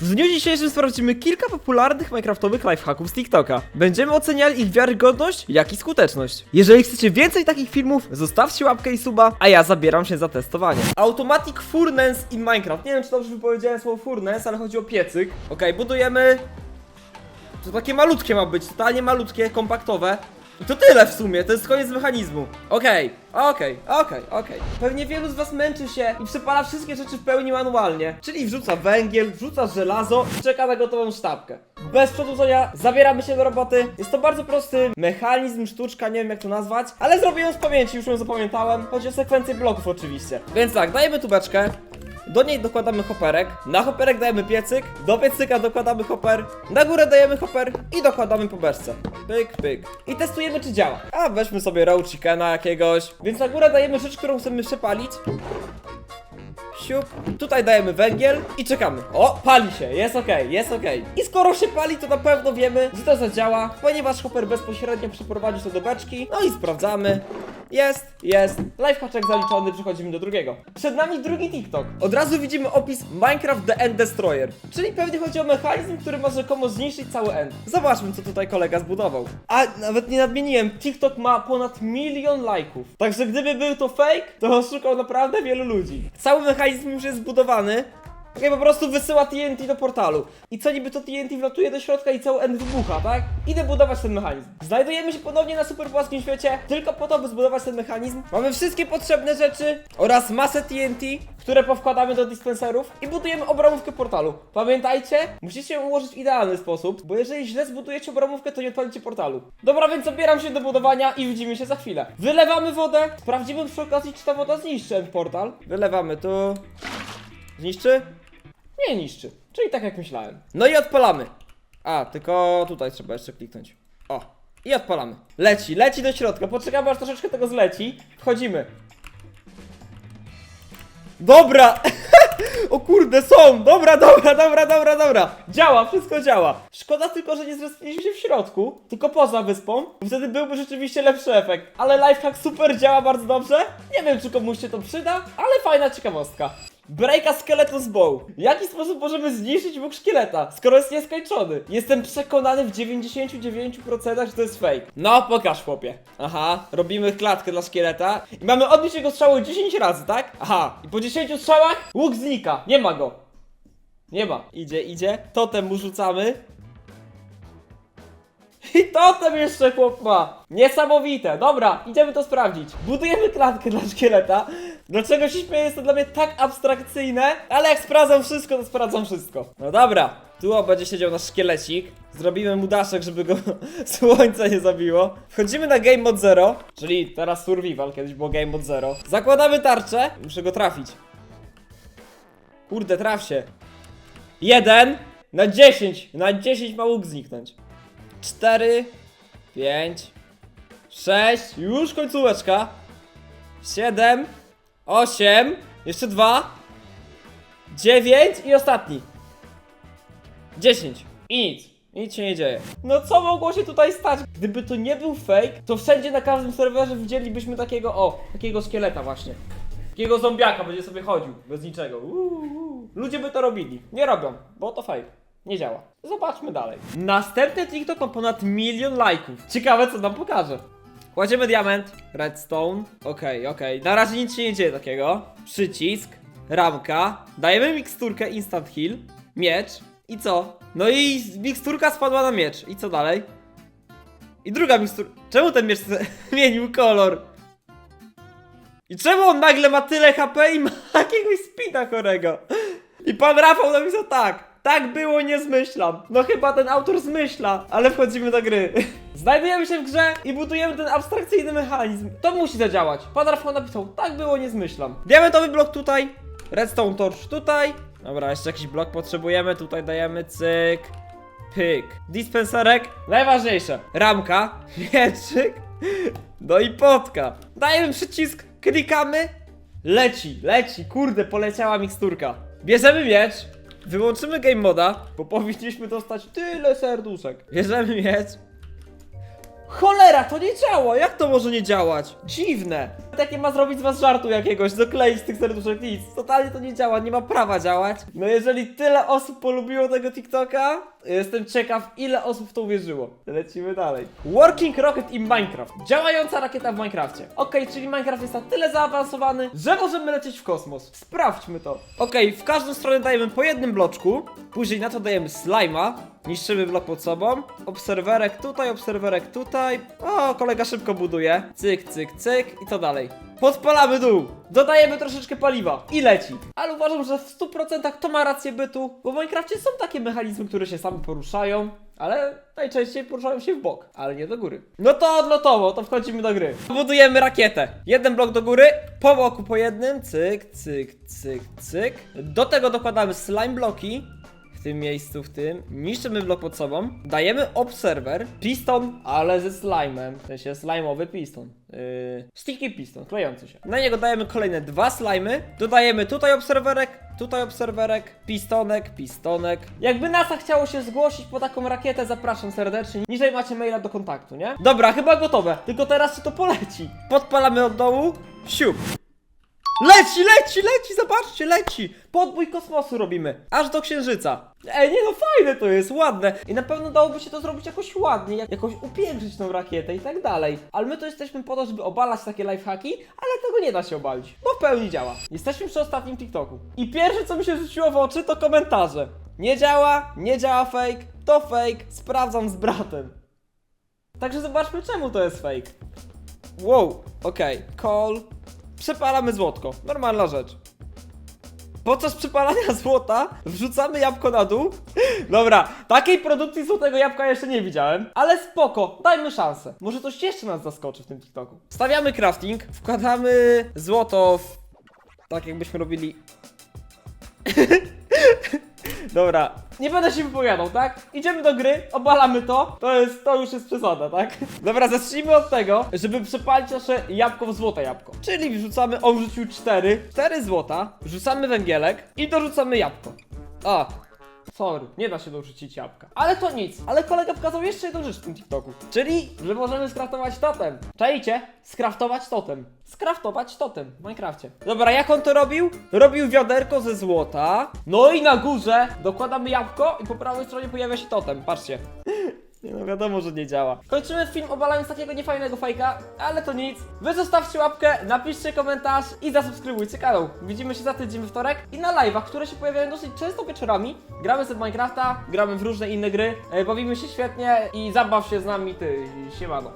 W dniu dzisiejszym sprawdzimy kilka popularnych minecraftowych lifehacków z TikToka. Będziemy oceniali ich wiarygodność, jak i skuteczność. Jeżeli chcecie więcej takich filmów, zostawcie łapkę i suba, a ja zabieram się za testowanie. Automatic Furnace in Minecraft. Nie wiem, czy dobrze wypowiedziałem słowo furnace, ale chodzi o piecyk. Okej, budujemy... To takie malutkie ma być, totalnie malutkie, kompaktowe. I to tyle w sumie, to jest koniec mechanizmu. Okej, okej, okej, okej. Pewnie wielu z was męczy się i przepala wszystkie rzeczy w pełni manualnie. Czyli wrzuca węgiel, wrzuca żelazo i czeka na gotową sztabkę. Bez przedłużenia zabieramy się do roboty. Jest to bardzo prosty mechanizm, sztuczka, nie wiem jak to nazwać, ale zrobię ją z pamięci, już ją zapamiętałem. Chodzi o sekwencję bloków oczywiście. Więc tak, dajemy tubeczkę. Do niej dokładamy hoperek, na hoperek dajemy piecyk, do piecyka dokładamy hoper, na górę dajemy hoper i dokładamy po beczce. Pyk, pyk. I testujemy czy działa. A weźmy sobie raw chickena jakiegoś. Więc na górę dajemy rzecz, którą chcemy przepalić. Siup. Tutaj dajemy węgiel i czekamy. O, pali się, jest ok, jest ok. I skoro się pali, to na pewno wiemy, że to zadziała, ponieważ hopper bezpośrednio przeprowadzi to do beczki. No i sprawdzamy. Jest, jest. Lifehack zaliczony, przechodzimy do drugiego. Przed nami drugi TikTok. Od razu widzimy opis Minecraft The End Destroyer. Czyli pewnie chodzi o mechanizm, który ma rzekomo zniszczyć cały end. Zobaczmy, co tutaj kolega zbudował. A nawet nie nadmieniłem, TikTok ma ponad milion lajków. Także gdyby był to fake, to oszukał naprawdę wielu ludzi. Cały mechanizm już jest zbudowany. Okej, po prostu wysyła TNT do portalu. I co niby to TNT wlatuje do środka i cały end wybucha, tak? Idę budować ten mechanizm. Znajdujemy się ponownie na super płaskim świecie, tylko po to, by zbudować ten mechanizm. Mamy wszystkie potrzebne rzeczy oraz masę TNT, które powkładamy do dispenserów i budujemy obramówkę portalu. Pamiętajcie, musicie ją ułożyć w idealny sposób, bo jeżeli źle zbudujecie obramówkę, to nie odpalicie portalu. Dobra, więc zabieram się do budowania i widzimy się za chwilę. Wylewamy wodę, sprawdzimy przy okazji, czy ta woda zniszczy ten portal. Wylewamy tu. Zniszczy? Nie niszczy. Czyli tak jak myślałem. No i odpalamy. A, tylko tutaj trzeba jeszcze kliknąć. O. I odpalamy. Leci, leci do środka. Poczekamy aż troszeczkę tego zleci. Wchodzimy. Dobra! o kurde, są! Dobra, dobra, dobra, dobra, dobra. Działa, wszystko działa. Szkoda tylko, że nie zrespiliśmy się w środku, tylko poza wyspą. Wtedy byłby rzeczywiście lepszy efekt. Ale lifehack super działa bardzo dobrze. Nie wiem, czy komuś się to przyda, ale fajna ciekawostka. Breaka Skeleton's Bow. W jaki sposób możemy zniszczyć Bóg szkieleta, skoro jest nieskończony? Jestem przekonany w 99% że to jest fake. No, pokaż chłopie. Aha, robimy klatkę dla szkieleta i mamy odbić jego strzały 10 razy, tak? Aha, i po 10 strzałach łuk znika. Nie ma go. Nie ma. Idzie, idzie. Totem mu rzucamy. I totem jeszcze chłop ma. Niesamowite. Dobra, idziemy to sprawdzić. Budujemy klatkę dla szkieleta. Dlaczego się śmieję? Jest to dla mnie tak abstrakcyjne, ale jak sprawdzam wszystko, to sprawdzam wszystko. No dobra, tu będzie siedział nasz szkielecik. Zrobimy mu daszek, żeby go słońce nie zabiło. Wchodzimy na Game Mode 0, czyli teraz Survival, kiedyś było Game Mode 0. Zakładamy tarczę. Muszę go trafić. Kurde, traf się. Jeden na 10. Na 10 ma łuk zniknąć. 4, 5, 6, już końcóweczka. 7, 8, jeszcze 2, 9 i ostatni. 10. I nic. Nic się nie dzieje. No co mogło się tutaj stać? Gdyby to nie był fake, to wszędzie na każdym serwerze widzielibyśmy takiego, o, takiego szkieleta właśnie. Takiego zombiaka będzie sobie chodził, bez niczego. Uuu. Ludzie by to robili. Nie robią, bo to fake. Nie działa. Zobaczmy dalej. Następny TikTok ma ponad milion lajków. Ciekawe co nam pokaże. Kładziemy diament, redstone. Okej, okej. Na razie nic się nie dzieje takiego. Przycisk, ramka. Dajemy miksturkę instant heal, miecz. I co? No i miksturka spadła na miecz. I co dalej? I druga miksturka. Czemu ten miecz zmienił kolor? I czemu on nagle ma tyle HP i ma jakiegoś speeda chorego? I pan Rafał napisał tak. Tak było, nie zmyślam. No chyba ten autor zmyśla, ale wchodzimy do gry. Znajdujemy się w grze i budujemy ten abstrakcyjny mechanizm. To musi zadziałać. Pan Rafał napisał, tak było, nie zmyślam. Diamentowy blok tutaj, redstone torch tutaj. Dobra, jeszcze jakiś blok potrzebujemy. Tutaj dajemy cyk, pyk. Dispenserek, najważniejsze. Ramka, mieczyk, no i potka. Dajemy przycisk, klikamy. Leci, leci, kurde, poleciała miksturka. Bierzemy miecz, wyłączymy game moda, bo powinniśmy dostać tyle serduszek. Bierzemy miecz. Cholera, to nie działa! Jak to może nie działać? Dziwne! Takie ma zrobić z was żartu jakiegoś, dokleić tych serduszek nic. Totalnie to nie działa, nie ma prawa działać. No jeżeli tyle osób polubiło tego TikToka, to jestem ciekaw, ile osób w to uwierzyło. Lecimy dalej. Working Rocket in Minecraft. Działająca rakieta w Minecrafcie. Okej, czyli Minecraft jest na tyle zaawansowany, że możemy lecieć w kosmos. Sprawdźmy to. Okej, w każdą stronę dajemy po jednym bloczku, później na to dajemy slima, Niszczymy blok pod sobą. Obserwerek tutaj, obserwerek tutaj. O, kolega szybko buduje. Cyk, cyk, cyk i co dalej? Podpalamy dół. Dodajemy troszeczkę paliwa i leci. Ale uważam, że w 100% to ma rację bytu, bo w Minecrafcie są takie mechanizmy, które się same poruszają. Ale najczęściej poruszają się w bok, ale nie do góry. No to odlotowo, to wchodzimy do gry. Budujemy rakietę. Jeden blok do góry, po boku po jednym. Cyk, cyk, cyk, cyk. Do tego dokładamy slime bloki tym miejscu, w tym. Niszczymy blok pod sobą. Dajemy obserwer, piston, ale ze slime'em. W sensie slime'owy piston. Yy, sticky piston, klejący się. Na niego dajemy kolejne dwa slimy. Dodajemy tutaj obserwerek, tutaj obserwerek, pistonek, pistonek. Jakby NASA chciało się zgłosić po taką rakietę, zapraszam serdecznie. Niżej macie maila do kontaktu, nie? Dobra, chyba gotowe. Tylko teraz czy to poleci? Podpalamy od dołu. Siup. Leci, leci, leci, zobaczcie, leci! Podbój kosmosu robimy, aż do księżyca. Ej, nie no, fajne to jest, ładne. I na pewno dałoby się to zrobić jakoś ładnie, jak, jakoś upiększyć tą rakietę i tak dalej. Ale my to jesteśmy po to, żeby obalać takie lifehacki, ale tego nie da się obalić, bo w pełni działa. Jesteśmy przy ostatnim TikToku. I pierwsze, co mi się rzuciło w oczy, to komentarze. Nie działa, nie działa fake, to fake, sprawdzam z bratem. Także zobaczmy, czemu to jest fake. Wow, okej, call. Przepalamy złotko, normalna rzecz. Podczas przepalania złota wrzucamy jabłko na dół. Dobra, takiej produkcji złotego jabłka jeszcze nie widziałem, ale spoko, dajmy szansę. Może coś jeszcze nas zaskoczy w tym TikToku. Stawiamy crafting, wkładamy złoto w... tak jakbyśmy robili... Dobra, nie będę się wypowiadał, tak? Idziemy do gry, obalamy to, to jest, to już jest przesada, tak? Dobra, zacznijmy od tego, żeby przepalić nasze jabłko w złote jabłko. Czyli wrzucamy, on wrzucił 4, 4 złota, wrzucamy węgielek i dorzucamy jabłko. A, sorry, nie da się dorzucić jabłka. Ale to nic, ale kolega pokazał jeszcze jedną rzecz w tym TikToku. Czyli, że możemy skraftować totem. Czajcie? Skraftować totem. Skraftować totem w Minecrafcie. Dobra, jak on to robił? Robił wiaderko ze złota. No i na górze dokładamy jabłko i po prawej stronie pojawia się totem. Patrzcie. Nie no wiadomo, że nie działa. Kończymy film obalając takiego niefajnego fajka, ale to nic. Wy zostawcie łapkę, napiszcie komentarz i zasubskrybujcie kanał. Widzimy się za tydzień we wtorek i na live'ach, które się pojawiają dosyć często wieczorami. Gramy sobie w Minecrafta, gramy w różne inne gry, e, bawimy się świetnie i zabaw się z nami ty, siemano.